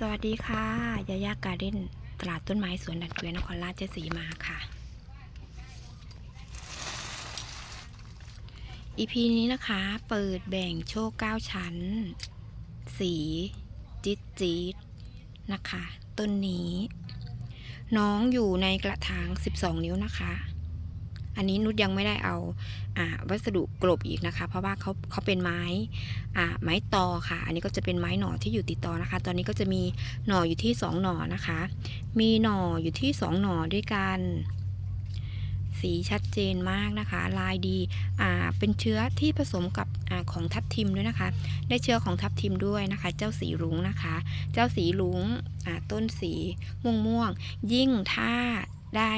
สวัสดีค่ะ ยายาการ์เด้นตลาดต้นไม้สวนดัดเกวียนนครราชสีมาค่ะ EP นี้นะคะ เปิดแบ่งโชค9ชั้น สีจิตจิตนะคะ ต้นนี้ น้องอยู่ในกระถาง 12 นิ้วนะคะ อันนี้นุชยังไม่ได้เอาอ่าวัสดุกลบอีกนะคะ เพราะว่าเขาเขาเป็นไม้อ่าไม้ตอค่ะ อันนี้ก็จะเป็นไม้หน่อที่อยู่ติดตอนะคะ ตอนนี้ก็จะมีหน่ออยู่ที่ 2 หน่อนะคะ มีหน่ออยู่ที่ 2 หน่อด้วยกัน สีชัดเจนมากนะคะ ลายดีอ่าเป็นเชื้อที่ผสมกับอาของทับทิมด้วยนะคะ ได้เชื้อของทับทิมด้วยนะคะ เจ้าสีรุ้งนะคะ เจ้าสีรุ้งอ่าต้นสีม่วงม่วงยิ่งถ้าได้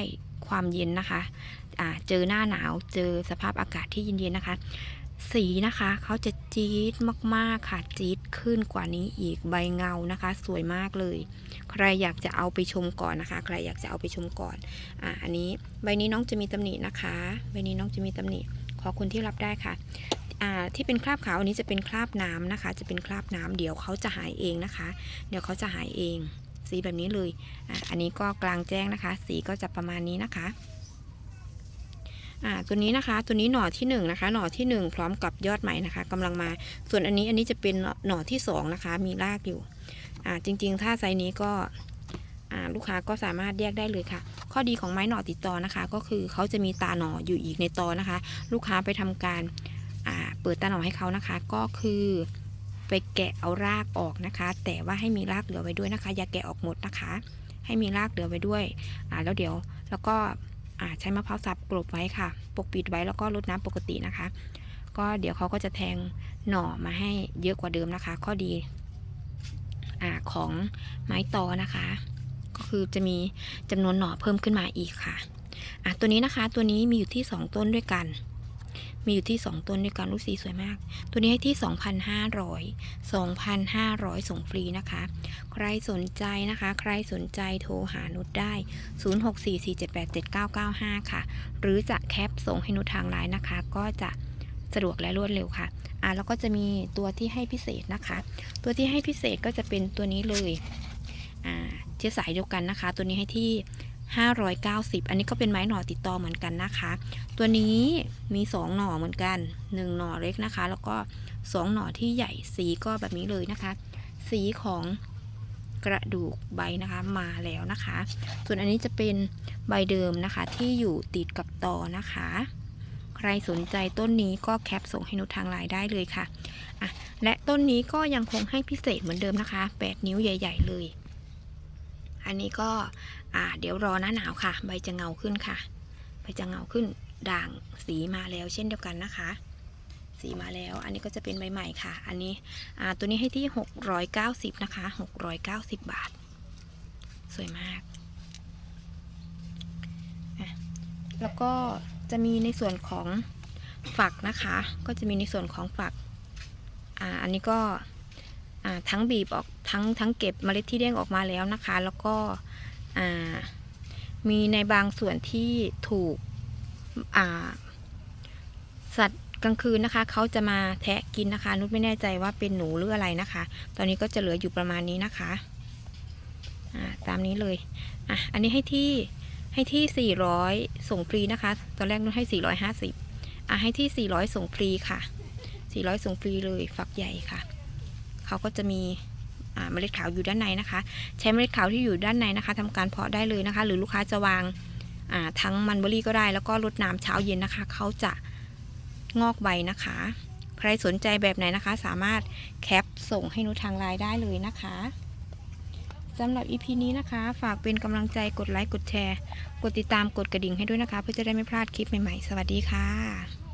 ความเย็นนะคะ อ่าเจอหน้าหนาวเจอสภาพอากาศที่เย็นๆนะคะ สีนะคะเขาจะจี๊ดมากๆค่ะจี๊ดขึ้นกว่านี้อีกใบเงานะคะ สวยมากเลย ใครอยากจะเอาไปชมก่อนนะคะ ใครอยากจะเอาไปชมก่อนอ่าอันนี้ใบนี้น้องจะมีตำหนินะคะ ใบนี้น้องจะมีตำหนิขอคุณที่รับได้ค่ะอ่าที่เป็นคราบขาวอันนี้จะเป็นคราบน้ำนะคะ จะเป็นคราบน้ำเดี๋ยวเขาจะหายเองนะคะ เดี๋ยวเขาจะหายเอง สีแบบนี้เลยอ่าอันนี้ก็กลางแจ้งนะคะ สีก็จะประมาณนี้นะคะ อ่าตัวนี้นะคะ ตัวนี้หน่อที่1นงนะคะ หน่อที่ 1 พร้อมกับยอดใหม่นะคะกำลังมา ส่วนอันนี้อันนี้จะเป็นหน่อหน่อที่2นะคะ มีรากอยู่อ่าจริง ๆ ถ้าไซส์นี้ก็อ่าลูกค้าก็สามารถแยกได้เลยค่ะ ข้อดีของไม้หน่อติดตอนะคะ ก็คือเขาจะมีตาหน่ออยู่อีกในตอนะคะ ลูกค้าไปทำการอ่าเปิดตาหน่อให้เขานะคะ ก็คือไปแกะเอารากออกนะคะ แต่ว่าให้มีรากเหลือไว้ด้วยนะคะ อย่าแกะออกหมดนะคะ ให้มีรากเหลือไว้ด้วยอ่าแล้วเดี๋ยวแล้วก็ ใช้มะพร้าวสับกลบไว้ค่ะ ปกปิดไว้แล้วก็รดน้ำปกตินะคะ ก็เดี๋ยวเขาก็จะแทงหน่อมาให้เยอะกว่าเดิมนะคะ ข้อดีอของไม้ตอนะคะ ก็คือจะมีจำนวนหน่อเพิ่มขึ้นมาอีกค่ะอะตัวนี้นะคะตัวนี้มีอยู่ที่ 2 ต้นด้วยกัน มีอยู่ที่2ต้นด้วยกันลูกสีสวยมาก ตัวนี้ให้ที่ 2,500 2,500 ส่งฟรีนะคะ ใครสนใจนะคะ ใครสนใจโทรหานุชได้ 0644787995 ค่ะ หรือจะแคปส่งให้นุชทางไลน์นะคะ ก็จะสะดวกและรวดเร็วค่ะ อ่าแล้วก็จะมีตัวที่ให้พิเศษนะคะ ตัวที่ให้พิเศษก็จะเป็นตัวนี้เลย อ่าเชื้อสายเดียวกันนะคะ ตัวนี้ให้ที่ 590 อันนี้ก็เป็นไม้หน่อติดต่อเหมือนกันนะคะ ตัวนี้มี 2 หน่อเหมือนกัน 1 หน่อเล็กนะคะ แล้วก็ 2 หน่อที่ใหญ่สีก็แบบนี้เลยนะคะ สีของกระดูกใบนะคะมาแล้วนะคะ ส่วนอันนี้จะเป็นใบเดิมนะคะที่อยู่ติดกับตอนะคะ ใครสนใจต้นนี้ก็แคปส่งให้นุชทางไลน์ได้เลยค่ะอะ และต้นนี้ก็ยังคงให้พิเศษเหมือนเดิมนะคะ 8 นิ้วใหญ่ ๆ เลย อันนี้ก็เดี๋ยวรอหน้าหนาวค่ะ ใบจะเงาขึ้นค่ะ ใบจะเงาขึ้นด่างสีมาแล้วเช่นเดียวกันนะคะ สีมาแล้ว อันนี้ก็จะเป็นใบใหม่ค่ะ อันนี้ตัวนี้ให้ที่ 690 นะคะ 690 บาท สวยมาก แล้วก็จะมีในส่วนของฝักนะคะ ก็จะมีในส่วนของฝัก อ่า อันนี้ก็ ทั้งบีบออกทั้งทั้งเก็บเมล็ดที่เด้งออกมาแล้วนะคะ แล้วก็มีในบางส่วนที่ถูกสัตว์กลางคืนนะคะเขาจะมาแทะกินนะคะนุชไม่แน่ใจว่าเป็นหนูหรืออะไรนะคะ ตอนนี้ก็จะเหลืออยู่ประมาณนี้นะคะาตามนี้เลยอะอันนี้ให้ที่ให้ที่ 400 ส่งฟรีนะคะ ตอนแรกนุชให้ 450อะให้ที่ 400 ส่งฟรีค่ะ 400 ส่งฟรีเลยฝักใหญ่ค่ะ เขาก็จะมีเมล็ดขาวอยู่ด้านในนะคะ ใช้เมล็ดขาวที่อยู่ด้านในนะคะทำการเพาะได้เลยนะคะ หรือลูกค้าจะวางาทั้งมันเบอรี่ก็ได้ แล้วก็รดน้ำเช้าเย็นนะคะ เขาจะงอกใบนะคะ ใครสนใจแบบไหนนะคะ สามารถแคปส่งให้นุชทางไลน์ได้เลยนะคะสำหรับ EP นี้นะคะ ฝากเป็นกำลังใจกดไลค์กดแชร์ กดติดตามกดกระดิ่งให้ด้วยนะคะ เพื่อจะได้ไม่พลาดคลิปใหม่ๆ สวัสดีค่ะ